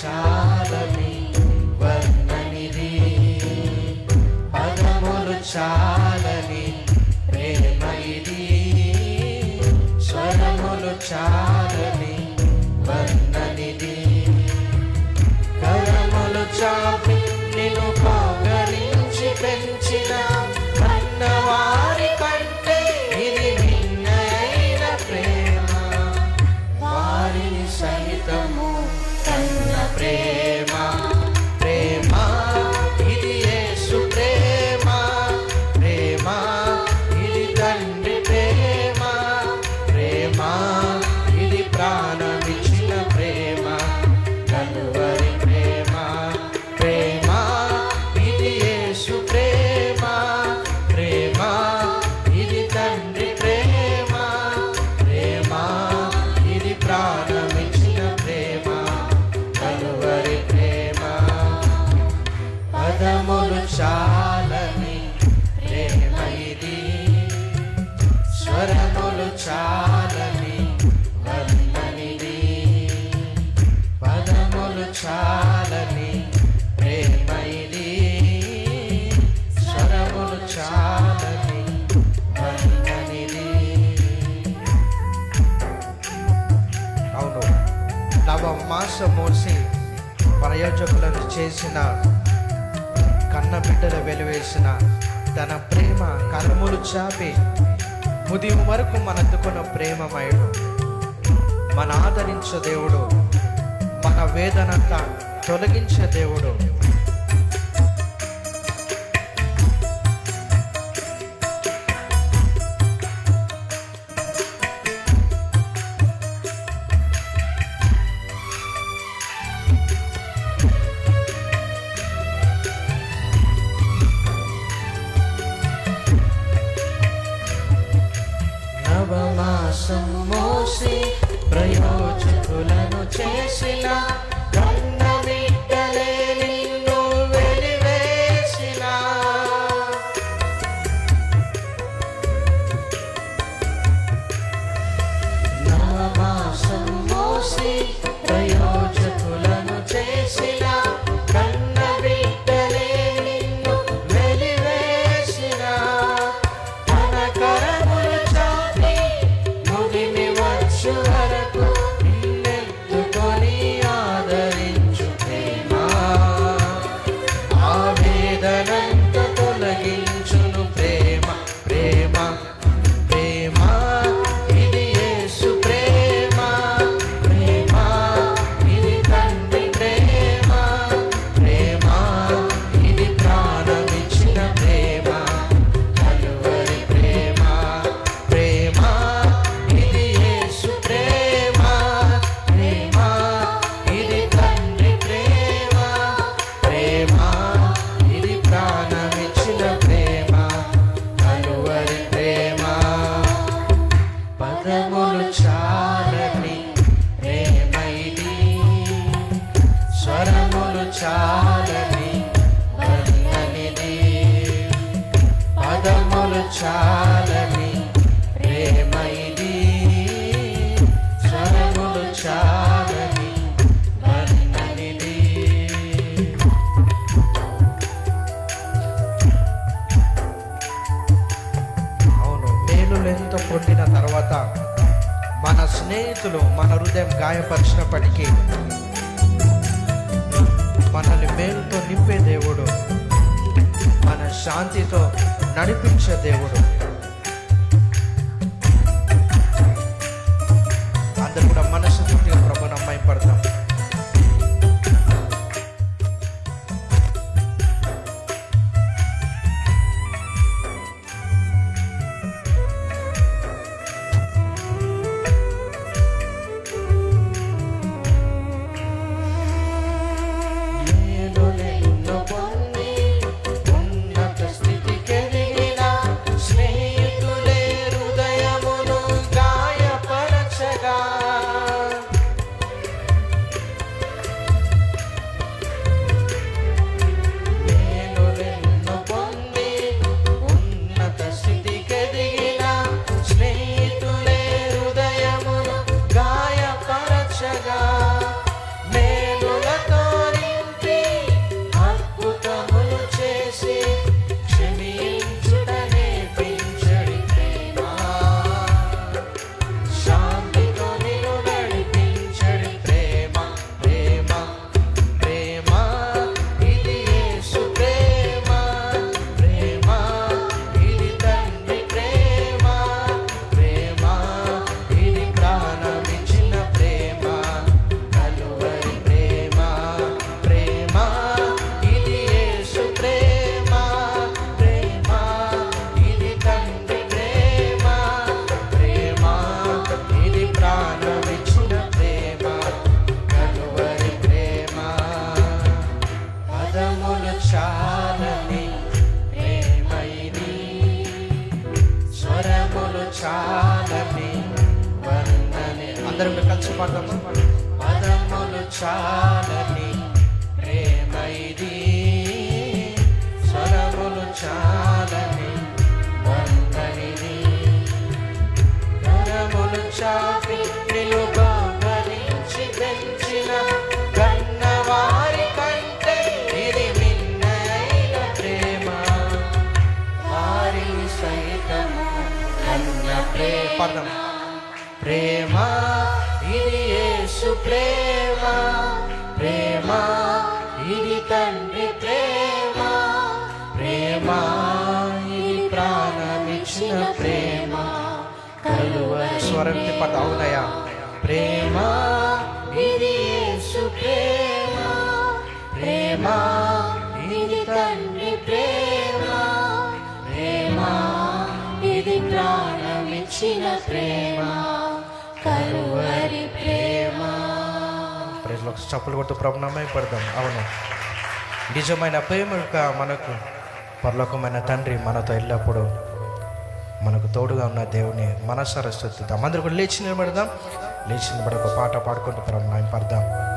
చాలని చాలని ప్రేమ ఇది స్వరములు చాలని వందనిది పదములు చాలని ప్రేమ ఇది స్వరములు చాలని వందనిది అవును. నవ మాసం మోసి ప్రయోజకులను చేసిన కన్న బిడ్డల వెలివేసిన తన ప్రేమ కర్మలు చాపి ఉదయం వరకు మనందుకున్న ప్రేమమయుడు. మన ఆదరించే దేవుడు మన వేదనంతా తొలగించే దేవుడు. నవమాసం మోసి ప్రయోజకులను చేసిన స్వరములు చాలని వర్ణనిది పదములు చాలని ప్రేమైది. స్వరములు చాలని వర్ణనిది అవును మేలులెంతో పొందిన తర్వాత మన స్నేహితులు మన హృదయం గాయపరిచినప్పటికీ మనల్ని మేలుతో నింపే దేవుడు. మన శాంతితో నడిపించే దేవుడు. 감사합니다. చాలని అందరం కలిసి పాడదాం చాలని ప్రేమ స్వరములు పాడదాం. ప్రేమ ఇది యేసు ప్రేమ. ప్రేమ ఇది తండ్రి ప్రేమ. ప్రేమ ఇది ప్రాణమిచ్చిన ప్రేమ. కలువరి స్వరం పాట అవునయ్యా. ప్రేమ ఇది యేసు ప్రేమ. ప్రేమ ఇది తండ్రి ప్రేమ. ప్రాణమిచ్చిన ప్రేమ కలువరి ప్రేమ. ప్రజలు ఒక చప్పులు కొట్టు ప్రభునమే పడదాం. అవును. నిజమైన ప్రేమ మనకు పరలోకమైన తండ్రి మనతో ఎల్లప్పుడూ మనకు తోడుగా ఉన్న దేవుని మనసారా స్థుతిద్దాం అందరూ కూడా లేచి నిలబడదాం. లేచి నిలబడి ఒక పాట పాడుకుంటూ ప్రభునామం పడదాం.